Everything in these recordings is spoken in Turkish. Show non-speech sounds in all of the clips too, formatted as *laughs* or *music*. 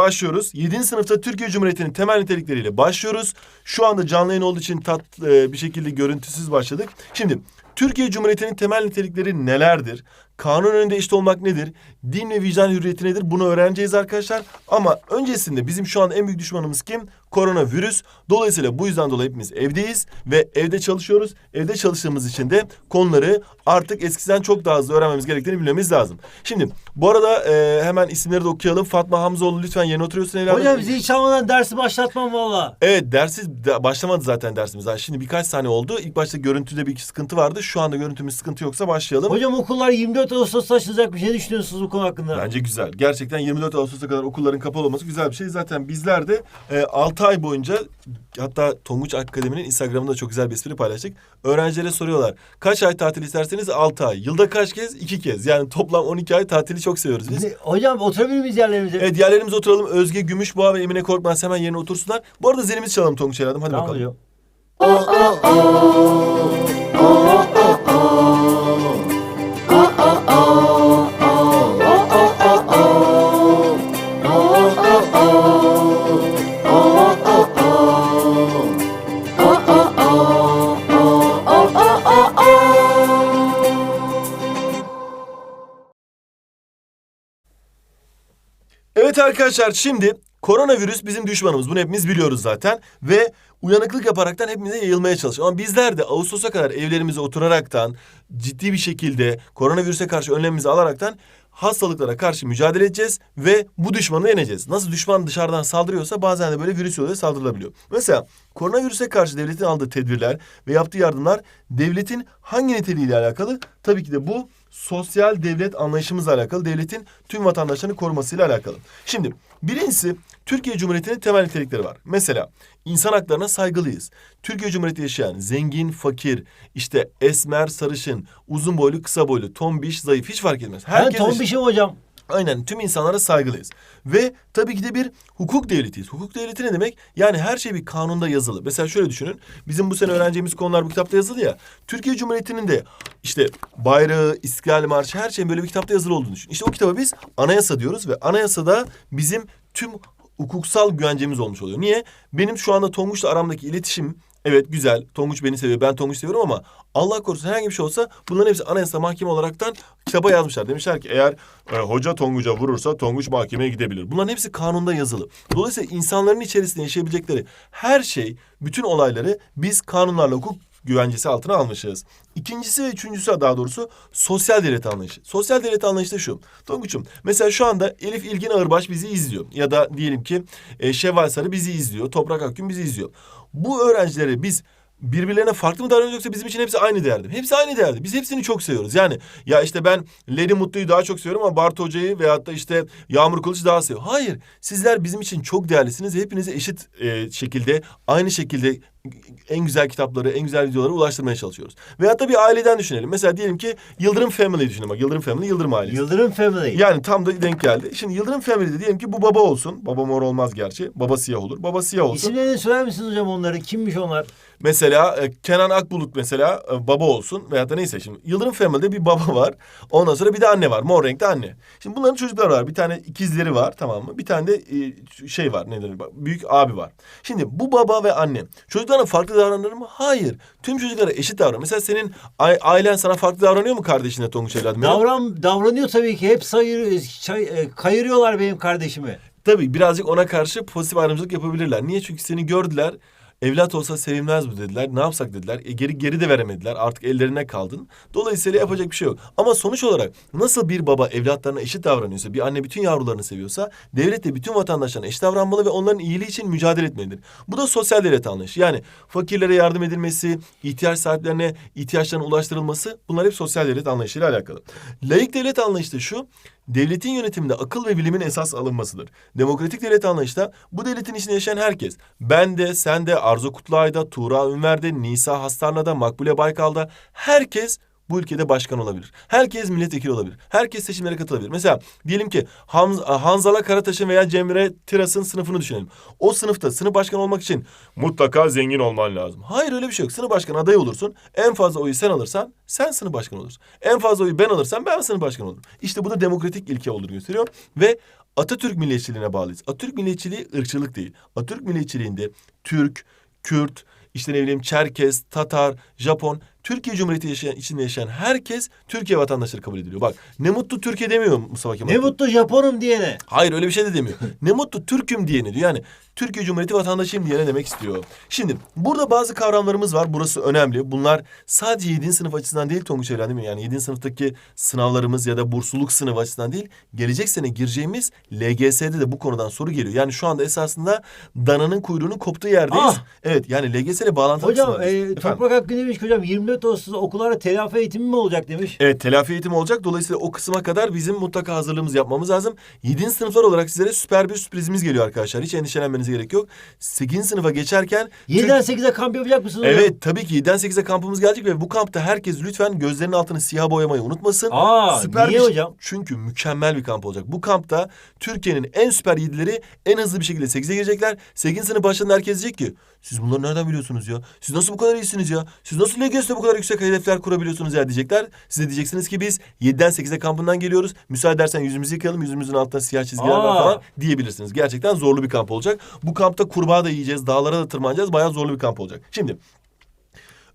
Başlıyoruz. 7. sınıfta Türkiye Cumhuriyeti'nin temel nitelikleriyle başlıyoruz. Şu anda canlı yayın olduğu için tat e, bir şekilde görüntüsüz başladık. Şimdi Türkiye Cumhuriyeti'nin temel nitelikleri nelerdir? Kanun önünde eşit olmak nedir? Din ve vicdan hürriyeti nedir? Bunu öğreneceğiz arkadaşlar. Ama öncesinde bizim şu an en büyük düşmanımız kim? Koronavirüs. Dolayısıyla bu yüzden dolayı hepimiz evdeyiz ve evde çalışıyoruz. Evde çalıştığımız için de konuları artık eskisinden çok daha hızlı öğrenmemiz gerektiğini bilmemiz lazım. Şimdi bu arada e, hemen isimleri de okuyalım. Fatma Hamzoğlu lütfen yerine oturuyorsun evladım. Hocam zil çalmadan dersi başlatmam valla. Evet dersiz de- başlamadı zaten dersimiz. daha. Şimdi birkaç saniye oldu. İlk başta görüntüde bir iki sıkıntı vardı. Şu anda görüntümüz sıkıntı yoksa başlayalım. Hocam okullar 24 Ağustos'ta açılacak bir şey düşünüyorsunuz bu konu hakkında? Bence güzel. Gerçekten 24 Ağustos'a kadar okulların kapalı olması güzel bir şey. Zaten bizler de e, 6 ay boyunca hatta Tonguç Akademi'nin Instagram'ında çok güzel bir espri paylaştık. Öğrencilere soruyorlar. Kaç ay tatil isterseniz 6 ay. Yılda kaç kez? 2 kez. Yani toplam 12 ay tatili çok seviyoruz biz. Ne- Hocam oturabilir miyiz yerlerimize? Evet diğerlerimiz oturalım. Özge Gümüşboğa ve Emine Korkmaz hemen yerine otursunlar. Bu arada zilimizi çalalım Tonguç evladım. Hadi Tamam bakalım. hocam. Evet arkadaşlar şimdi koronavirüs bizim düşmanımız. Bunu hepimiz biliyoruz zaten. Ve uyanıklık yaparaktan hepimize yayılmaya çalışıyor. Ama bizler de Ağustos'a kadar evlerimize oturaraktan ciddi bir şekilde koronavirüse karşı önlemimizi alaraktan hastalıklara karşı mücadele edeceğiz ve bu düşmanı yeneceğiz. Nasıl düşman dışarıdan saldırıyorsa bazen de böyle virüs yoluyla saldırılabiliyor. Mesela koronavirüse karşı devletin aldığı tedbirler ve yaptığı yardımlar devletin hangi niteliğiyle alakalı? Tabii ki de bu sosyal devlet anlayışımızla alakalı, devletin tüm vatandaşlarını korumasıyla alakalı. Şimdi birincisi Türkiye Cumhuriyeti'nin temel nitelikleri var. Mesela insan haklarına saygılıyız. Türkiye Cumhuriyeti yaşayan zengin, fakir, işte esmer, sarışın, uzun boylu, kısa boylu, tombiş, zayıf hiç fark etmez. Ben Herkes tombişim hocam. Aynen tüm insanlara saygılıyız. Ve tabii ki de bir hukuk devletiyiz. Hukuk devleti ne demek? Yani her şey bir kanunda yazılı. Mesela şöyle düşünün. Bizim bu sene öğreneceğimiz konular bu kitapta yazılı ya. Türkiye Cumhuriyeti'nin de işte bayrağı, İstiklal Marşı her şeyin böyle bir kitapta yazılı olduğunu düşün. İşte o kitaba biz anayasa diyoruz ve anayasada bizim tüm hukuksal güvencemiz olmuş oluyor. Niye? Benim şu anda Tonguç'la aramdaki iletişim evet güzel. Tonguç beni seviyor, ben Tonguç seviyorum ama Allah korusun herhangi bir şey olsa bunların hepsi anayasa mahkeme olaraktan kitaba yazmışlar. Demişler ki eğer e, hoca Tonguç'a vurursa Tonguç mahkemeye gidebilir. Bunların hepsi kanunda yazılı. Dolayısıyla insanların içerisinde yaşayabilecekleri her şey, bütün olayları biz kanunlarla hukuk güvencesi altına almışız. İkincisi ve üçüncüsü daha doğrusu sosyal devlet anlayışı. Sosyal devlet anlayışı da şu. Tonguç'um mesela şu anda Elif İlgin Ağırbaş bizi izliyor. Ya da diyelim ki e, Şevval Sarı bizi izliyor. Toprak Akgün bizi izliyor. Bu öğrencileri biz birbirlerine farklı mı davranıyoruz yoksa bizim için hepsi aynı değerde mi? Hepsi aynı değerde. Biz hepsini çok seviyoruz. Yani ya işte ben Leri Mutlu'yu daha çok seviyorum ama Bart Hoca'yı veyahut da işte Yağmur Kılıç'ı daha seviyorum. Hayır. Sizler bizim için çok değerlisiniz. Hepinize eşit e, şekilde, aynı şekilde en güzel kitapları, en güzel videoları ulaştırmaya çalışıyoruz. Veyahut da bir aileden düşünelim. Mesela diyelim ki Yıldırım Family'yi düşünelim. Bak Yıldırım Family, Yıldırım ailesi. Yıldırım Family. Yani tam da denk geldi. Şimdi Yıldırım Family'de diyelim ki bu baba olsun. Baba mor olmaz gerçi. Baba siyah olur. Baba siyah olsun. İsimlerini söyler misiniz hocam onları? Kimmiş onlar? Mesela e, Kenan Akbulut mesela e, baba olsun veyahut da neyse şimdi Yıldırım Family'de bir baba var. Ondan sonra bir de anne var. Mor renkte anne. Şimdi bunların çocukları var. Bir tane ikizleri var tamam mı? Bir tane de e, şey var ne denir? Büyük abi var. Şimdi bu baba ve anne çocuklarına farklı davranır mı? Hayır. Tüm çocuklara eşit davranır. Mesela senin ailen sana farklı davranıyor mu kardeşine Tonguç evladım? Davran, davranıyor tabii ki. Hep sayır, çay- kayırıyorlar benim kardeşimi. Tabii birazcık ona karşı pozitif ayrımcılık yapabilirler. Niye? Çünkü seni gördüler. Evlat olsa sevilmez bu dediler. Ne yapsak dediler. E, geri geri de veremediler. Artık ellerine kaldın. Dolayısıyla yapacak bir şey yok. Ama sonuç olarak nasıl bir baba evlatlarına eşit davranıyorsa, bir anne bütün yavrularını seviyorsa, devlet de bütün vatandaşlarına eşit davranmalı ve onların iyiliği için mücadele etmelidir. Bu da sosyal devlet anlayışı. Yani fakirlere yardım edilmesi, ihtiyaç sahiplerine ihtiyaçlarının ulaştırılması bunlar hep sosyal devlet anlayışıyla alakalı. Laik devlet anlayışı da şu, devletin yönetiminde akıl ve bilimin esas alınmasıdır. Demokratik devlet anlayışta bu devletin içinde yaşayan herkes, ben de, sen de, Arzu Kutluay'da, Tuğra Ünver'de, Nisa Hastarla'da, Makbule Baykal'da herkes bu ülkede başkan olabilir. Herkes milletvekili olabilir. Herkes seçimlere katılabilir. Mesela diyelim ki Hamz Hanzala Karataş'ın veya Cemre Tiras'ın sınıfını düşünelim. O sınıfta sınıf başkanı olmak için mutlaka zengin olman lazım. Hayır öyle bir şey yok. Sınıf başkanı adayı olursun. En fazla oyu sen alırsan sen sınıf başkanı olursun. En fazla oyu ben alırsam ben sınıf başkanı olurum. İşte bu da demokratik ilke olduğunu gösteriyor. Ve Atatürk milliyetçiliğine bağlıyız. Atatürk milliyetçiliği ırkçılık değil. Atatürk milliyetçiliğinde Türk, Kürt, işte ne bileyim Çerkez, Tatar, Japon, Türkiye Cumhuriyeti yaşayan, içinde yaşayan herkes Türkiye vatandaşları kabul ediliyor. Bak ne mutlu Türkiye demiyor Mustafa Kemal. Ne mutlu Japonum diyene. Hayır öyle bir şey de demiyor. *laughs* ne mutlu Türk'üm diyeni diyor. Yani Türkiye Cumhuriyeti vatandaşıyım diyene demek istiyor. Şimdi burada bazı kavramlarımız var. Burası önemli. Bunlar sadece 7. sınıf açısından değil Tonguç Evren değil mi? Yani 7. sınıftaki sınavlarımız ya da bursluluk sınavı açısından değil. Gelecek sene gireceğimiz LGS'de de bu konudan soru geliyor. Yani şu anda esasında dananın kuyruğunun koptuğu yerdeyiz. Ah! Evet yani LGS ile bağlantılı Hocam e? Toprak Hakkı demiş hocam 24 Ağustos'ta okullarda telafi eğitimi mi olacak demiş. Evet telafi eğitimi olacak. Dolayısıyla o kısma kadar bizim mutlaka hazırlığımızı yapmamız lazım. 7. sınıflar olarak sizlere süper bir sürprizimiz geliyor arkadaşlar. Hiç endişelenmenize gerek yok. 8. sınıfa geçerken... 7'den 8'e kamp yapacak mısınız hocam? Evet tabii ki 7'den 8'e kampımız gelecek ve bu kampta herkes lütfen gözlerinin altını siyah boyamayı unutmasın. Aa, niye bir- hocam? Çünkü mükemmel bir kamp olacak. Bu kampta Türkiye'nin en süper yedileri en hızlı bir şekilde 8'e girecekler. 8. sınıf başladığında herkes diyecek ki siz bunları nereden biliyorsunuz ya? Siz nasıl bu kadar iyisiniz ya? Siz nasıl LGS'de bu kadar yüksek hedefler kurabiliyorsunuz ya diyecekler. Siz de diyeceksiniz ki biz 7'den 8'e kampından geliyoruz. Müsaade edersen yüzümüzü yıkayalım. Yüzümüzün altında siyah çizgiler var Aa. falan diyebilirsiniz. Gerçekten zorlu bir kamp olacak. Bu kampta kurbağa da yiyeceğiz. Dağlara da tırmanacağız. Bayağı zorlu bir kamp olacak. Şimdi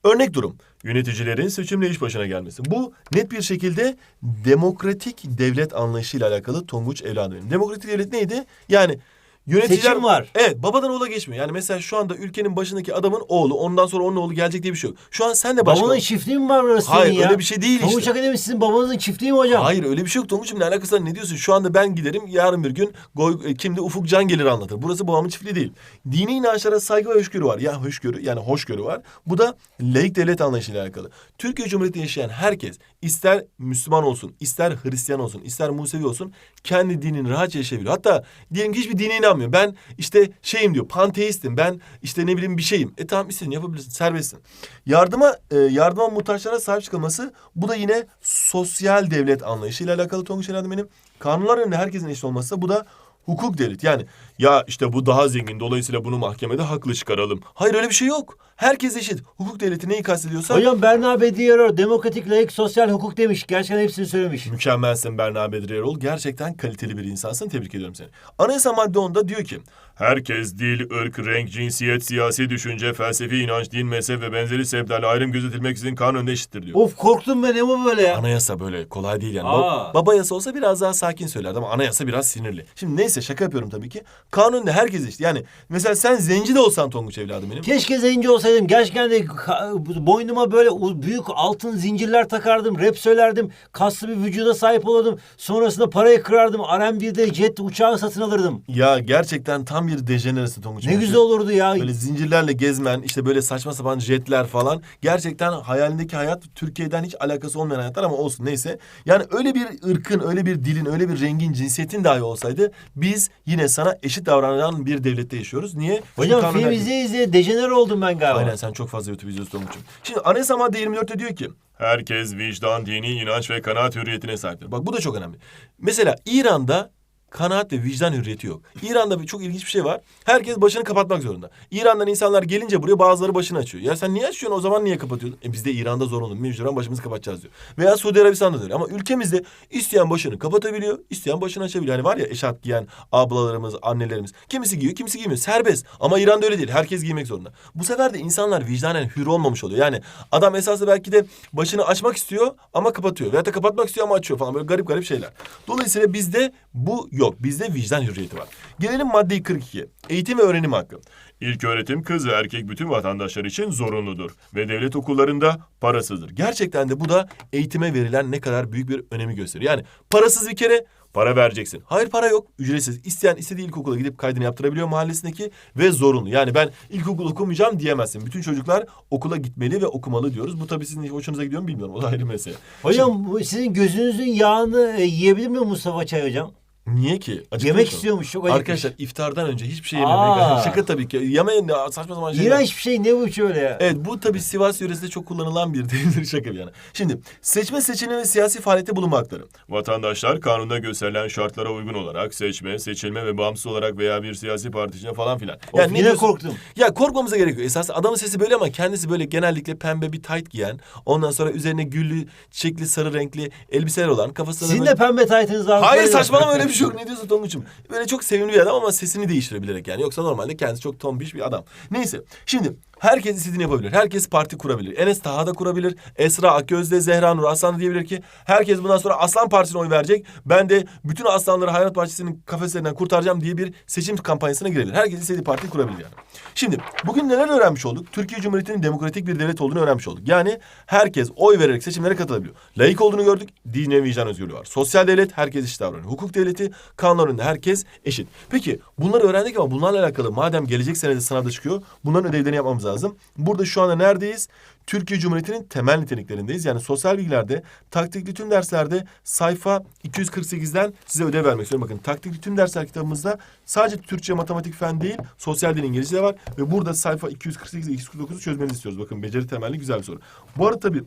Örnek durum. Yöneticilerin seçimle iş başına gelmesi. Bu net bir şekilde demokratik devlet anlayışıyla alakalı Tonguç evladım. Demokratik devlet neydi? Yani yöneticiler... Seçim var. Evet babadan oğula geçmiyor. Yani mesela şu anda ülkenin başındaki adamın oğlu ondan sonra onun oğlu gelecek diye bir şey yok. Şu an sen de başkan. Babanın çiftliği mi var orası Hayır senin ya? öyle bir şey değil Tonguç işte. Akademi sizin babanızın çiftliği mi hocam? Hayır öyle bir şey yok Tonguç'um ne alakası var ne diyorsun? Şu anda ben giderim yarın bir gün Goy, e, kimde Ufuk Can gelir anlatır. Burası babamın çiftliği değil. Dini inançlara saygı ve hoşgörü var. Ya hoşgörü yani hoşgörü var. Bu da laik devlet anlayışıyla alakalı. Türkiye Cumhuriyeti'nde yaşayan herkes ister Müslüman olsun, ister Hristiyan olsun, ister Musevi olsun kendi dinini rahatça yaşayabiliyor. Hatta diyelim ki hiçbir dine inanmıyor. Ben işte şeyim diyor panteistim. Ben işte ne bileyim bir şeyim. E tamam istediğini yapabilirsin. Serbestsin. Yardıma e, yardıma muhtaçlara sahip çıkılması bu da yine sosyal devlet anlayışıyla alakalı Tonguç Eren benim. Kanunlar önünde herkesin eşit olması bu da hukuk devlet. Yani ya işte bu daha zengin dolayısıyla bunu mahkemede haklı çıkaralım. Hayır öyle bir şey yok. Herkes eşit. Hukuk devleti neyi kastediyorsa Hocam Bernabe Diero demokratik, layık, sosyal hukuk demiş. Gerçekten hepsini söylemiş. Mükemmelsin Berna Bedriyeroğlu. Gerçekten kaliteli bir insansın. Tebrik ediyorum seni. Anayasa madde 10'da diyor ki... Herkes dil, ırk, renk, cinsiyet, siyasi düşünce, felsefi inanç, din, mezhep ve benzeri sebeplerle ayrım gözetilmek için kanun önünde eşittir diyor. Of korktum ben ne bu böyle ya? Anayasa böyle kolay değil yani. Aa. Ba- baba yasa olsa biraz daha sakin söylerdi ama anayasa biraz sinirli. Şimdi neyse şaka yapıyorum tabii ki. Kanun da herkes eşit. Yani mesela sen zenci de olsan Tonguç evladım benim. Keşke zenci olsaydım. Gerçekten de ka- boynuma böyle u- büyük altın zincirler takardım. Rap söylerdim. Kaslı bir vücuda sahip olurdum. Sonrasında parayı kırardım. RM1'de jet uçağı satın alırdım. Ya gerçekten tam bir dejeneresi Tonguç. Ne güzel olurdu ya. Böyle zincirlerle gezmen, işte böyle saçma sapan jetler falan. Gerçekten hayalindeki hayat Türkiye'den hiç alakası olmayan hayatlar ama olsun neyse. Yani öyle bir ırkın, öyle bir dilin, öyle bir rengin, cinsiyetin dahi olsaydı biz yine sana eşit davranan bir devlette yaşıyoruz. Niye? Hocam film izleye izleye dejener oldum ben galiba. Aynen sen çok fazla YouTube izliyorsun Tonguç'um. Şimdi anayasa madde 24'te diyor ki herkes vicdan, dini inanç ve kanaat hürriyetine sahiptir. Bak bu da çok önemli. Mesela İran'da kanaat ve vicdan hürriyeti yok. İran'da bir, çok ilginç bir şey var. Herkes başını kapatmak zorunda. İran'dan insanlar gelince buraya bazıları başını açıyor. Ya sen niye açıyorsun o zaman niye kapatıyorsun? E biz de İran'da zorunlu. Mecburen başımızı kapatacağız diyor. Veya Suudi Arabistan'da da öyle. Ama ülkemizde isteyen başını kapatabiliyor, isteyen başını açabiliyor. Yani var ya eşat giyen ablalarımız, annelerimiz. Kimisi giyiyor, kimisi giymiyor. Serbest. Ama İran'da öyle değil. Herkes giymek zorunda. Bu sefer de insanlar vicdanen hür olmamış oluyor. Yani adam esasında belki de başını açmak istiyor ama kapatıyor. Veyahut da kapatmak istiyor ama açıyor falan. Böyle garip garip şeyler. Dolayısıyla bizde bu yok. Bizde vicdan hürriyeti var. Gelelim madde 42. Eğitim ve öğrenim hakkı. İlk öğretim kız ve erkek bütün vatandaşlar için zorunludur ve devlet okullarında parasızdır. Gerçekten de bu da eğitime verilen ne kadar büyük bir önemi gösteriyor. Yani parasız bir kere para vereceksin. Hayır para yok. Ücretsiz. İsteyen istediği ilkokula gidip kaydını yaptırabiliyor mahallesindeki ve zorunlu. Yani ben ilkokul okumayacağım diyemezsin. Bütün çocuklar okula gitmeli ve okumalı diyoruz. Bu tabii sizin hoşunuza gidiyor mu bilmiyorum. O da ayrı mesele. Hocam bu sizin gözünüzün yağını e, yiyebilir mi Mustafa Çay hocam? Niye ki? Açıklar Yemek istiyormuş çok acıkmış. Arkadaşlar iftardan önce hiçbir şey Aa. yememek. Şaka tabii ki. Yemeyin ya, saçma sapan şeyler. İğrenç bir şey ne bu şöyle ya? Evet bu tabii Sivas yöresinde çok kullanılan bir *laughs* deyimdir şaka bir yana. Şimdi seçme seçilme ve siyasi faaliyette bulunma hakları. Vatandaşlar kanunda gösterilen şartlara uygun olarak seçme, seçilme ve bağımsız olarak veya bir siyasi parti içinde falan filan. Of, ne yine diyorsun? korktum. Ya korkmamıza gerek yok. Esas adamın sesi böyle ama kendisi böyle genellikle pembe bir tayt giyen, ondan sonra üzerine güllü, çiçekli, sarı renkli elbiseler olan, kafasında Sizin böyle... de pembe taytınız var. Hayır saçmalama öyle bir şey yok ne diyorsun Tonguç'um? Böyle çok sevimli bir adam ama sesini değiştirebilerek yani. Yoksa normalde kendisi çok tombiş bir adam. Neyse şimdi herkes istediğini yapabilir. Herkes parti kurabilir. Enes Taha da kurabilir. Esra Akgöz'de Zehra Nur Aslan da diyebilir ki herkes bundan sonra Aslan Partisi'ne oy verecek. Ben de bütün aslanları Hayat Bahçesi'nin kafeslerinden kurtaracağım diye bir seçim kampanyasına girebilir. Herkes istediği partiyi kurabilir yani. Şimdi bugün neler öğrenmiş olduk? Türkiye Cumhuriyeti'nin demokratik bir devlet olduğunu öğrenmiş olduk. Yani herkes oy vererek seçimlere katılabiliyor. Layık olduğunu gördük. Din ve vicdan özgürlüğü var. Sosyal devlet herkes eşit davranıyor. Hukuk devleti kanun önünde herkes eşit. Peki bunları öğrendik ama bunlarla alakalı madem gelecek senede sınavda çıkıyor bunların ödevlerini yapmamız lazım. Burada şu anda neredeyiz? Türkiye Cumhuriyeti'nin temel niteliklerindeyiz. Yani sosyal bilgilerde, taktikli tüm derslerde sayfa 248'den size ödev vermek istiyorum. Bakın taktikli tüm dersler kitabımızda sadece Türkçe, matematik, fen değil, sosyal dil İngilizce de var. Ve burada sayfa 248 ile 249'u çözmenizi istiyoruz. Bakın beceri temelli güzel bir soru. Bu arada tabii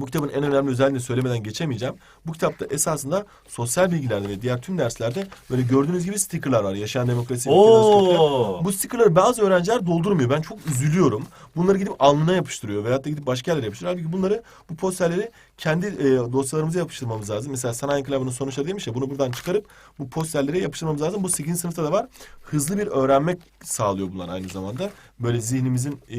bu kitabın en önemli özelliğini söylemeden geçemeyeceğim. Bu kitapta esasında sosyal bilgilerde ve diğer tüm derslerde böyle gördüğünüz gibi stickerlar var. Yaşayan demokrasi. Oo. Bu stickerları bazı öğrenciler doldurmuyor. Ben çok üzülüyorum. Bunları gidip alnına yapıştırıyor veyahut da gidip başka yerlere yapıştırıyor. Halbuki bunları bu posterleri kendi e, dosyalarımıza yapıştırmamız lazım. Mesela sanayi inkılabının sonuçları demiş ya bunu buradan çıkarıp bu posterlere yapıştırmamız lazım. Bu 8. sınıfta da var. Hızlı bir öğrenmek sağlıyor bunlar aynı zamanda. Böyle zihnimizin e,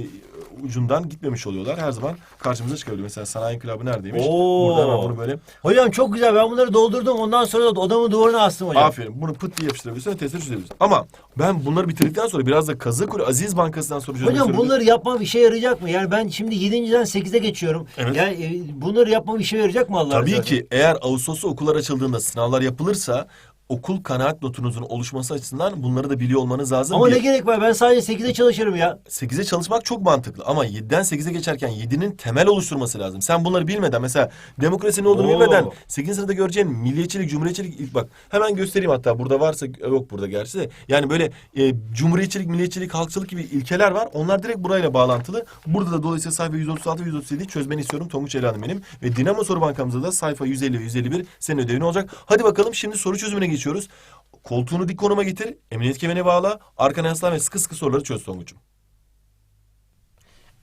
ucundan gitmemiş oluyorlar. Her zaman karşımıza çıkabiliyor. Mesela sanayi inkılabı neredeymiş? Oo. Burada hemen bunu böyle Hocam çok güzel ben bunları doldurdum ondan sonra da odamın duvarına astım hocam. Aferin. Bunu pıt diye yapıştırabiliyorsun ve testleri çözebiliyorsun. Ama ben bunları bitirdikten sonra biraz da Kazıkule Aziz Bankası'ndan soru Hocam bunları yapmam işe yarayacak mı? Yani ben şimdi 7.den 8'e geçiyorum. Evet. Yani e, bunları yapmam işe yarayacak mı Allah Tabii rızası ki. Eğer Ağustos'ta okullar açıldığında sınavlar yapılırsa okul kanaat notunuzun oluşması açısından bunları da biliyor olmanız lazım. Ama Bir, ne gerek var? Ben sadece 8'e çalışırım ya. 8'e çalışmak çok mantıklı ama 7'den 8'e geçerken 7'nin temel oluşturması lazım. Sen bunları bilmeden mesela demokrasinin olduğunu Oo. bilmeden 8. sınıfta göreceğin milliyetçilik, cumhuriyetçilik ilk bak hemen göstereyim hatta burada varsa yok burada gerçi de. Yani böyle e, cumhuriyetçilik, milliyetçilik, halkçılık gibi ilkeler var. Onlar direkt burayla bağlantılı. Burada da dolayısıyla sayfa 136 ve 137'yi çözmeni istiyorum Tonguç Elhan'ım benim. Ve Dinamo Soru Bankamızda da sayfa 150 ve 151 senin ödevin olacak. Hadi bakalım şimdi soru çözümüne geçiyoruz. Koltuğunu dik konuma getir, emniyet kemerine bağla, arkana yaslan ve sıkı sıkı soruları çöz Tonguç'um.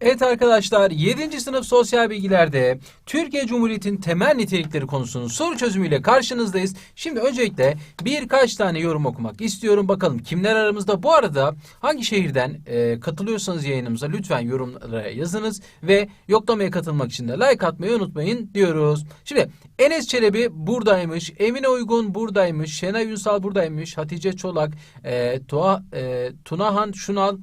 Evet arkadaşlar 7. sınıf sosyal bilgilerde Türkiye Cumhuriyeti'nin temel nitelikleri konusunun soru çözümüyle karşınızdayız. Şimdi öncelikle birkaç tane yorum okumak istiyorum. Bakalım kimler aramızda? Bu arada hangi şehirden e, katılıyorsanız yayınımıza lütfen yorumlara yazınız ve yoklamaya katılmak için de like atmayı unutmayın diyoruz. Şimdi Enes Çelebi buradaymış, Emine Uygun buradaymış, Şenay Ünsal buradaymış, Hatice Çolak, e, Tuha, e, Tunahan Şunal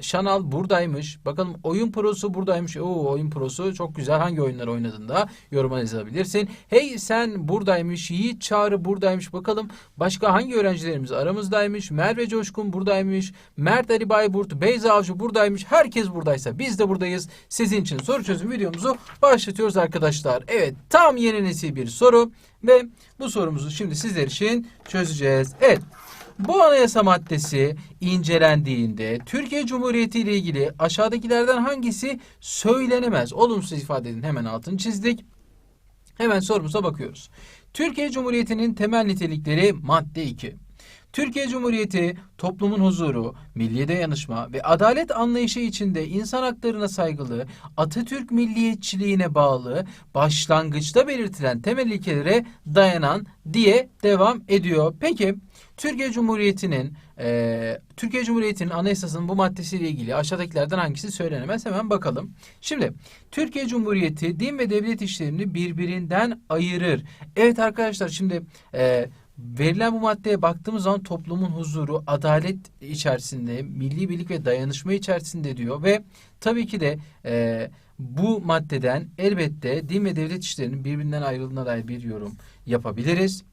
Şanal buradaymış. Bakalım oyun prosu buradaymış. Oo oyun prosu çok güzel. Hangi oyunları oynadığında yoruma yazabilirsin. Hey sen buradaymış. Yiğit Çağrı buradaymış. Bakalım başka hangi öğrencilerimiz aramızdaymış. Merve Coşkun buradaymış. Mert Ali Bayburt, Beyza Avcı buradaymış. Herkes buradaysa biz de buradayız. Sizin için soru çözüm videomuzu başlatıyoruz arkadaşlar. Evet tam yeni nesil bir soru ve bu sorumuzu şimdi sizler için çözeceğiz. Evet. Bu anayasa maddesi incelendiğinde Türkiye Cumhuriyeti ile ilgili aşağıdakilerden hangisi söylenemez? Olumsuz ifadenin hemen altını çizdik. Hemen sorumuza bakıyoruz. Türkiye Cumhuriyeti'nin temel nitelikleri madde 2. Türkiye Cumhuriyeti toplumun huzuru, milli dayanışma ve adalet anlayışı içinde insan haklarına saygılı, Atatürk milliyetçiliğine bağlı, başlangıçta belirtilen temel ilkelere dayanan diye devam ediyor. Peki Türkiye Cumhuriyeti'nin eee, Türkiye Cumhuriyeti'nin anayasasının bu maddesiyle ilgili aşağıdakilerden hangisi söylenemez hemen bakalım. Şimdi Türkiye Cumhuriyeti din ve devlet işlerini birbirinden ayırır. Evet arkadaşlar şimdi eee Verilen bu maddeye baktığımız zaman toplumun huzuru, adalet içerisinde, milli birlik ve dayanışma içerisinde diyor ve tabii ki de e, bu maddeden elbette din ve devlet işlerinin birbirinden ayrıldığına dair bir yorum yapabiliriz.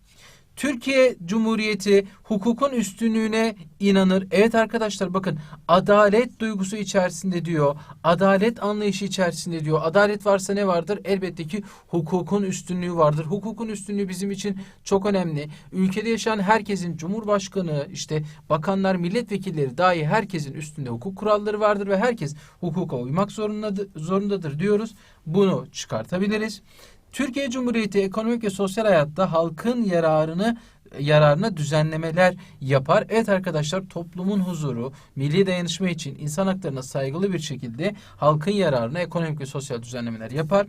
Türkiye Cumhuriyeti hukukun üstünlüğüne inanır. Evet arkadaşlar bakın adalet duygusu içerisinde diyor. Adalet anlayışı içerisinde diyor. Adalet varsa ne vardır? Elbette ki hukukun üstünlüğü vardır. Hukukun üstünlüğü bizim için çok önemli. Ülkede yaşayan herkesin cumhurbaşkanı, işte bakanlar, milletvekilleri dahi herkesin üstünde hukuk kuralları vardır ve herkes hukuka uymak zorundadır, zorundadır diyoruz. Bunu çıkartabiliriz. Türkiye Cumhuriyeti ekonomik ve sosyal hayatta halkın yararını yararına düzenlemeler yapar. Evet arkadaşlar toplumun huzuru, milli dayanışma için insan haklarına saygılı bir şekilde halkın yararına ekonomik ve sosyal düzenlemeler yapar.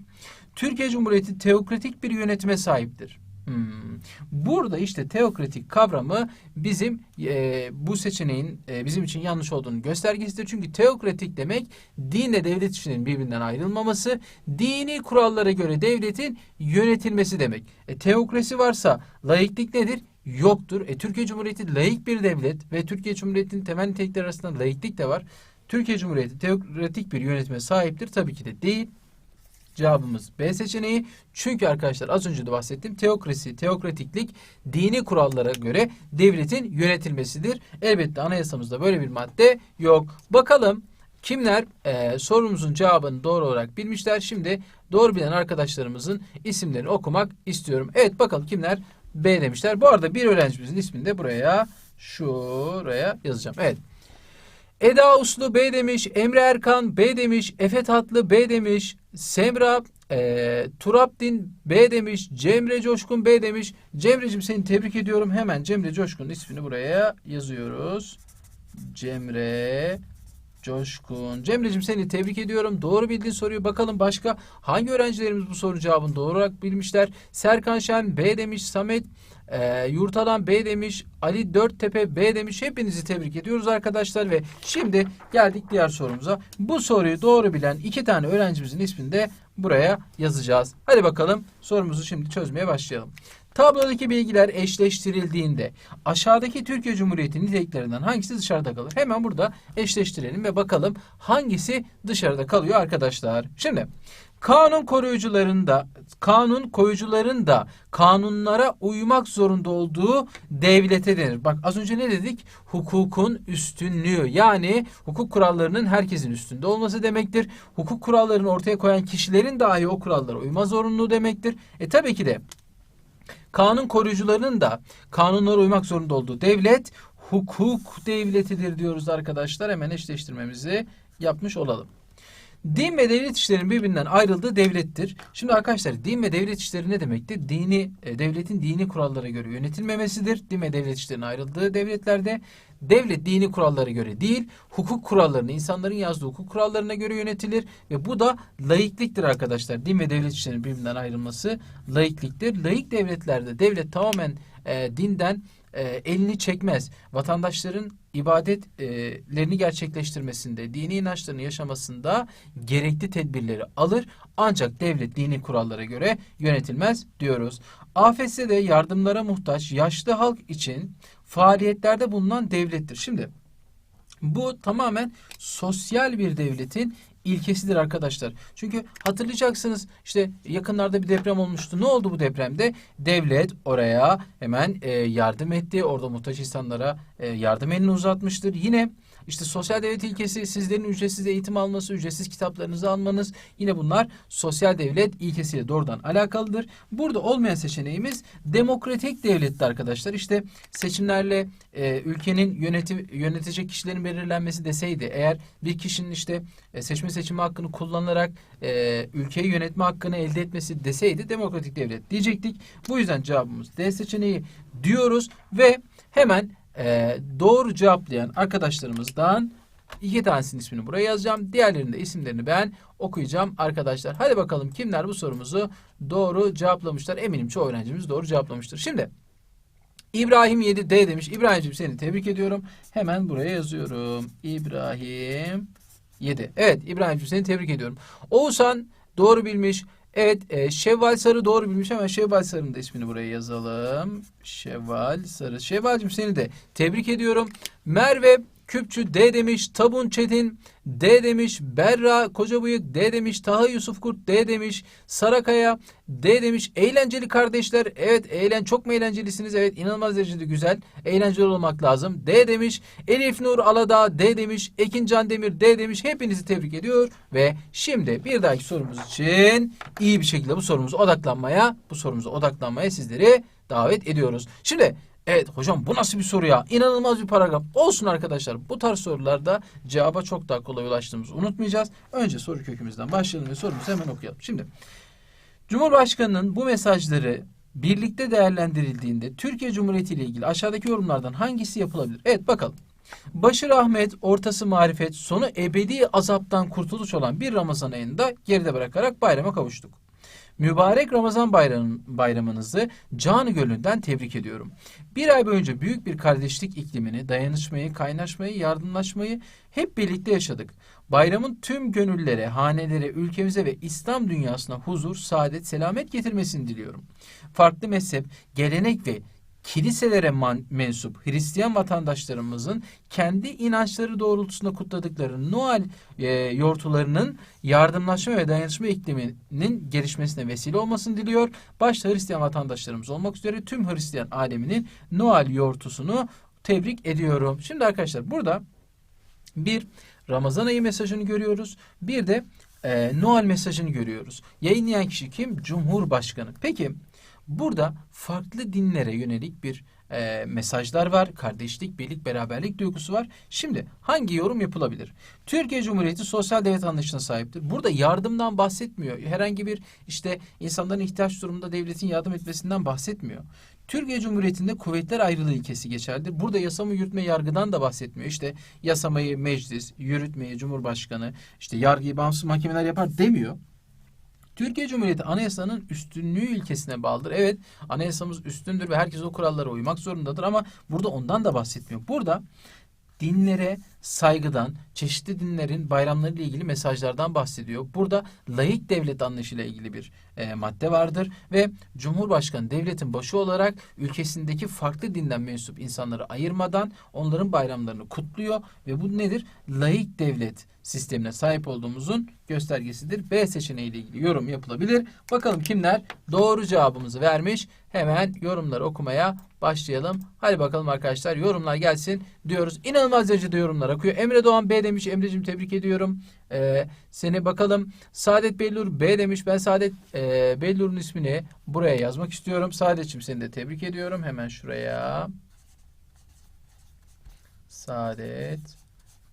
Türkiye Cumhuriyeti teokratik bir yönetime sahiptir. Hmm. Burada işte teokratik kavramı bizim e, bu seçeneğin e, bizim için yanlış olduğunu göstergesidir. Çünkü teokratik demek dinle devlet işlerinin birbirinden ayrılmaması, dini kurallara göre devletin yönetilmesi demek. E, teokrasi varsa laiklik nedir? Yoktur. E, Türkiye Cumhuriyeti laik bir devlet ve Türkiye Cumhuriyeti'nin temel nitelikleri arasında laiklik de var. Türkiye Cumhuriyeti teokratik bir yönetime sahiptir. Tabii ki de değil. Cevabımız B seçeneği. Çünkü arkadaşlar az önce de bahsettim. Teokrasi, teokratiklik dini kurallara göre devletin yönetilmesidir. Elbette anayasamızda böyle bir madde yok. Bakalım kimler e, sorumuzun cevabını doğru olarak bilmişler. Şimdi doğru bilen arkadaşlarımızın isimlerini okumak istiyorum. Evet bakalım kimler B demişler. Bu arada bir öğrencimizin ismini de buraya şuraya yazacağım. Evet. Eda Uslu B demiş, Emre Erkan B demiş, Efe Tatlı B demiş, Semra e, Turabdin B demiş, Cemre Coşkun B demiş. Cemre'cim seni tebrik ediyorum. Hemen Cemre Coşkun'un ismini buraya yazıyoruz. Cemre Coşkun. Cemre'cim seni tebrik ediyorum. Doğru bildiğin soruyu bakalım başka hangi öğrencilerimiz bu soru cevabını doğru olarak bilmişler. Serkan Şen B demiş, Samet e, Yurtalan B demiş, Ali Dörttepe B demiş. Hepinizi tebrik ediyoruz arkadaşlar ve şimdi geldik diğer sorumuza. Bu soruyu doğru bilen iki tane öğrencimizin ismini de buraya yazacağız. Hadi bakalım sorumuzu şimdi çözmeye başlayalım. Tablodaki bilgiler eşleştirildiğinde aşağıdaki Türkiye Cumhuriyeti niteliklerinden hangisi dışarıda kalır? Hemen burada eşleştirelim ve bakalım hangisi dışarıda kalıyor arkadaşlar. Şimdi kanun koruyucularında kanun koyucuların da kanunlara uymak zorunda olduğu devlete denir. Bak az önce ne dedik? Hukukun üstünlüğü yani hukuk kurallarının herkesin üstünde olması demektir. Hukuk kurallarını ortaya koyan kişilerin dahi o kurallara uyma zorunluluğu demektir. E tabii ki de kanun koruyucularının da kanunlara uymak zorunda olduğu devlet hukuk devletidir diyoruz arkadaşlar. Hemen eşleştirmemizi yapmış olalım. Din ve devlet işlerinin birbirinden ayrıldığı devlettir. Şimdi arkadaşlar din ve devlet işleri ne demektir? Dini, e, devletin dini kurallara göre yönetilmemesidir. Din ve devlet işlerinin ayrıldığı devletlerde devlet dini kurallara göre değil, hukuk kurallarını, insanların yazdığı hukuk kurallarına göre yönetilir ve bu da laikliktir arkadaşlar. Din ve devlet işlerinin birbirinden ayrılması laikliktir. Laik devletlerde devlet tamamen e, dinden e, elini çekmez. Vatandaşların ibadetlerini gerçekleştirmesinde, dini inançlarını yaşamasında gerekli tedbirleri alır. Ancak devlet dini kurallara göre yönetilmez diyoruz. AFS'de yardımlara muhtaç yaşlı halk için faaliyetlerde bulunan devlettir. Şimdi bu tamamen sosyal bir devletin ilkesidir arkadaşlar. Çünkü hatırlayacaksınız işte yakınlarda bir deprem olmuştu. Ne oldu bu depremde? Devlet oraya hemen e, yardım etti. Orada muhtaç insanlara e, yardım elini uzatmıştır. Yine işte sosyal devlet ilkesi sizlerin ücretsiz eğitim alması, ücretsiz kitaplarınızı almanız yine bunlar sosyal devlet ilkesiyle doğrudan alakalıdır. Burada olmayan seçeneğimiz demokratik devletti arkadaşlar. İşte seçimlerle e, ülkenin yönetim yönetecek kişilerin belirlenmesi deseydi eğer bir kişinin işte e, seçme seçimi hakkını kullanarak e, ülkeyi yönetme hakkını elde etmesi deseydi demokratik devlet diyecektik. Bu yüzden cevabımız D seçeneği diyoruz ve hemen e, doğru cevaplayan arkadaşlarımızdan iki tanesinin ismini buraya yazacağım. Diğerlerinin de isimlerini ben okuyacağım arkadaşlar. Hadi bakalım kimler bu sorumuzu doğru cevaplamışlar. Eminim çoğu öğrencimiz doğru cevaplamıştır. Şimdi İbrahim 7D demiş. İbrahim'ciğim seni tebrik ediyorum. Hemen buraya yazıyorum. İbrahim 7. Evet İbrahim'ciğim seni tebrik ediyorum. Oğuzhan doğru bilmiş. Evet e, Şevval Sarı doğru bilmiş. Hemen Şevval Sarı'nın da ismini buraya yazalım. Şevval Sarı. Şevval'cim seni de tebrik ediyorum. Merve Küpçü D demiş. Tabun Çetin D demiş. Berra Kocabıyık D demiş. Taha Yusuf Kurt D demiş. Sarakaya D demiş. Eğlenceli kardeşler. Evet eğlen çok mu eğlencelisiniz? Evet inanılmaz derecede güzel. Eğlenceli olmak lazım. D demiş. Elif Nur Aladağ D demiş. Ekin Can Demir D demiş. Hepinizi tebrik ediyor. Ve şimdi bir dahaki sorumuz için iyi bir şekilde bu sorumuza odaklanmaya, bu sorumuza odaklanmaya sizleri davet ediyoruz. Şimdi Evet hocam bu nasıl bir soru ya? İnanılmaz bir paragraf. Olsun arkadaşlar. Bu tarz sorularda cevaba çok daha kolay ulaştığımızı unutmayacağız. Önce soru kökümüzden başlayalım ve sorumuzu hemen okuyalım. Şimdi Cumhurbaşkanının bu mesajları birlikte değerlendirildiğinde Türkiye Cumhuriyeti ile ilgili aşağıdaki yorumlardan hangisi yapılabilir? Evet bakalım. Başı rahmet, ortası marifet, sonu ebedi azaptan kurtuluş olan bir Ramazan ayında geride bırakarak bayrama kavuştuk. Mübarek Ramazan bayram, bayramınızı canı gönülden tebrik ediyorum. Bir ay boyunca büyük bir kardeşlik iklimini, dayanışmayı, kaynaşmayı, yardımlaşmayı hep birlikte yaşadık. Bayramın tüm gönüllere, hanelere, ülkemize ve İslam dünyasına huzur, saadet, selamet getirmesini diliyorum. Farklı mezhep, gelenek ve kiliselere man- mensup Hristiyan vatandaşlarımızın kendi inançları doğrultusunda kutladıkları Noel e, yortularının yardımlaşma ve dayanışma ikliminin gelişmesine vesile olmasını diliyor. Başta Hristiyan vatandaşlarımız olmak üzere tüm Hristiyan aleminin Noel yortusunu tebrik ediyorum. Şimdi arkadaşlar burada bir Ramazan ayı mesajını görüyoruz. Bir de e, Noel mesajını görüyoruz. Yayınlayan kişi kim? Cumhurbaşkanı. Peki burada farklı dinlere yönelik bir e, mesajlar var. Kardeşlik, birlik, beraberlik duygusu var. Şimdi hangi yorum yapılabilir? Türkiye Cumhuriyeti sosyal devlet anlayışına sahiptir. Burada yardımdan bahsetmiyor. Herhangi bir işte insanların ihtiyaç durumunda devletin yardım etmesinden bahsetmiyor. Türkiye Cumhuriyeti'nde kuvvetler ayrılığı ilkesi geçerlidir. Burada yasama, yürütme, yargıdan da bahsetmiyor. İşte yasamayı meclis, yürütmeyi cumhurbaşkanı, işte yargıyı bağımsız mahkemeler yapar demiyor. Türkiye Cumhuriyeti anayasanın üstünlüğü ilkesine bağlıdır. Evet anayasamız üstündür ve herkes o kurallara uymak zorundadır ama burada ondan da bahsetmiyor. Burada dinlere saygıdan, çeşitli dinlerin bayramlarıyla ilgili mesajlardan bahsediyor. Burada laik devlet anlayışıyla ilgili bir e, madde vardır ve Cumhurbaşkanı devletin başı olarak ülkesindeki farklı dinden mensup insanları ayırmadan onların bayramlarını kutluyor ve bu nedir? Laik devlet sistemine sahip olduğumuzun göstergesidir. B seçeneği ile ilgili yorum yapılabilir. Bakalım kimler doğru cevabımızı vermiş. Hemen yorumları okumaya başlayalım. Hadi bakalım arkadaşlar yorumlar gelsin diyoruz. İnanılmaz derecede yorumlar akıyor. Emre Doğan B demiş. Emre'cim tebrik ediyorum. Ee, seni bakalım. Saadet Bellur B demiş. Ben Saadet e, Bellur'un ismini buraya yazmak istiyorum. Saadet'cim seni de tebrik ediyorum. Hemen şuraya. Saadet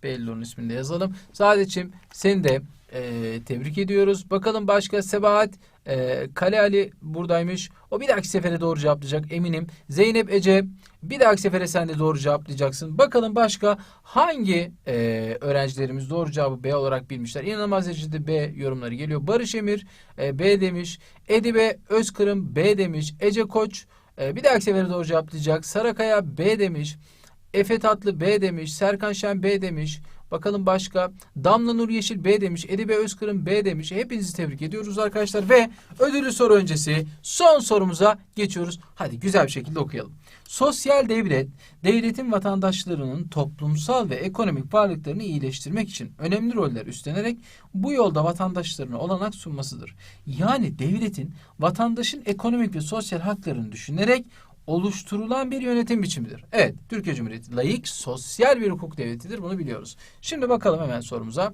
Bellur'un ismini de yazalım. Saadet'cim seni de e, tebrik ediyoruz. Bakalım başka Sebahat e, Kale Ali buradaymış. O bir dahaki sefere doğru cevaplayacak eminim. Zeynep Ece bir dahaki sefere sen de doğru cevaplayacaksın. Bakalım başka hangi e, öğrencilerimiz doğru cevabı B olarak bilmişler. İnanılmaz derecede B yorumları geliyor. Barış Emir e, B demiş. Edibe Özkırım B demiş. Ece Koç e, bir dahaki sefere doğru cevaplayacak. Sarakaya B demiş. Efe Tatlı B demiş. Serkan Şen B demiş. Bakalım başka. Damla Nur Yeşil B demiş. Edibe Özkır'ın B demiş. Hepinizi tebrik ediyoruz arkadaşlar. Ve ödüllü soru öncesi son sorumuza geçiyoruz. Hadi güzel bir şekilde okuyalım. Sosyal devlet, devletin vatandaşlarının toplumsal ve ekonomik varlıklarını iyileştirmek için önemli roller üstlenerek bu yolda vatandaşlarına olanak sunmasıdır. Yani devletin vatandaşın ekonomik ve sosyal haklarını düşünerek oluşturulan bir yönetim biçimidir. Evet, Türkiye Cumhuriyeti layık, sosyal bir hukuk devletidir. Bunu biliyoruz. Şimdi bakalım hemen sorumuza.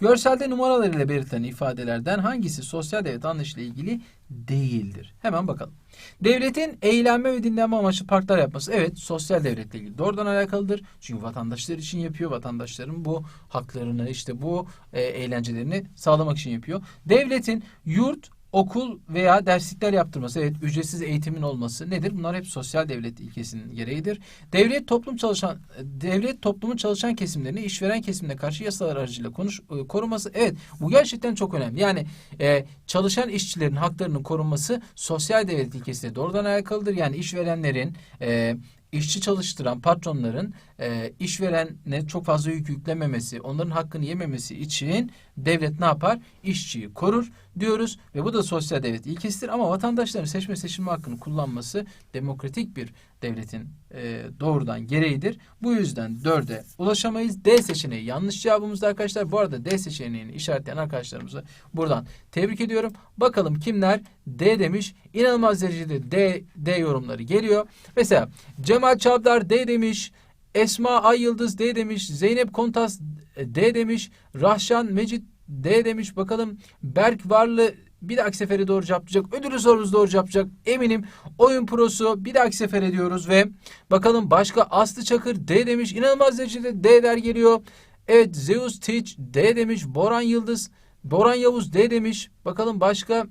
Görselde numaralarıyla belirtilen ifadelerden hangisi sosyal devlet anlayışıyla ilgili değildir? Hemen bakalım. Devletin eğlenme ve dinlenme amaçlı parklar yapması evet sosyal devletle ilgili doğrudan alakalıdır. Çünkü vatandaşlar için yapıyor. Vatandaşların bu haklarını işte bu e, eğlencelerini sağlamak için yapıyor. Devletin yurt, okul veya derslikler yaptırması, evet ücretsiz eğitimin olması nedir? Bunlar hep sosyal devlet ilkesinin gereğidir. Devlet toplum çalışan devlet toplumun çalışan kesimlerini işveren kesimine karşı yasalar aracılığıyla konuş, e, koruması. Evet bu gerçekten çok önemli. Yani e, çalışan işçilerin haklarının korunması sosyal devlet ilkesiyle doğrudan alakalıdır. Yani işverenlerin e, işçi çalıştıran patronların e, işverene çok fazla yük yüklememesi, onların hakkını yememesi için devlet ne yapar? İşçiyi korur diyoruz ve bu da sosyal devlet ilkesidir ama vatandaşların seçme seçilme hakkını kullanması demokratik bir devletin e, doğrudan gereğidir. Bu yüzden dörde ulaşamayız. D seçeneği yanlış cevabımızda arkadaşlar. Bu arada D seçeneğini işaretleyen arkadaşlarımızı buradan tebrik ediyorum. Bakalım kimler D demiş. İnanılmaz derecede D, D yorumları geliyor. Mesela Cemal Çavdar D demiş. Esma Ay Yıldız D demiş. Zeynep Kontas D demiş. Rahşan Mecit D demiş. Bakalım Berk Varlı bir dahaki sefere doğru cevaplayacak. Ödülü sorumuz doğru cevaplayacak. Eminim oyun prosu bir dahaki sefer ediyoruz ve bakalım başka Aslı Çakır D demiş. İnanılmaz derecede D'ler geliyor. Evet Zeus Teach D demiş. Boran Yıldız Boran Yavuz D demiş. Bakalım başka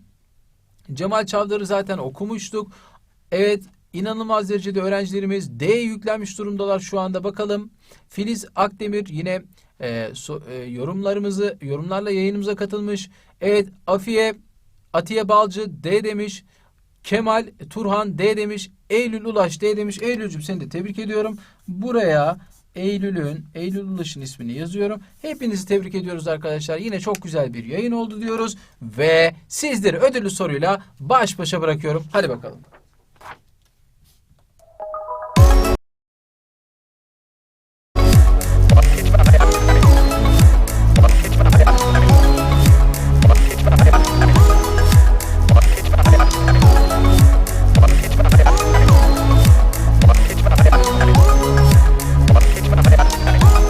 Cemal Çavdar'ı zaten okumuştuk. Evet inanılmaz derecede öğrencilerimiz D yüklenmiş durumdalar şu anda bakalım. Filiz Akdemir yine e, so- e, yorumlarımızı yorumlarla yayınımıza katılmış. Evet Afiye Atiye Balcı D demiş. Kemal Turhan D demiş. Eylül Ulaş D demiş. Eylül'cüm seni de tebrik ediyorum. Buraya Eylül'ün, Eylül Ulaş'ın ismini yazıyorum. Hepinizi tebrik ediyoruz arkadaşlar. Yine çok güzel bir yayın oldu diyoruz. Ve sizleri ödüllü soruyla baş başa bırakıyorum. Hadi bakalım.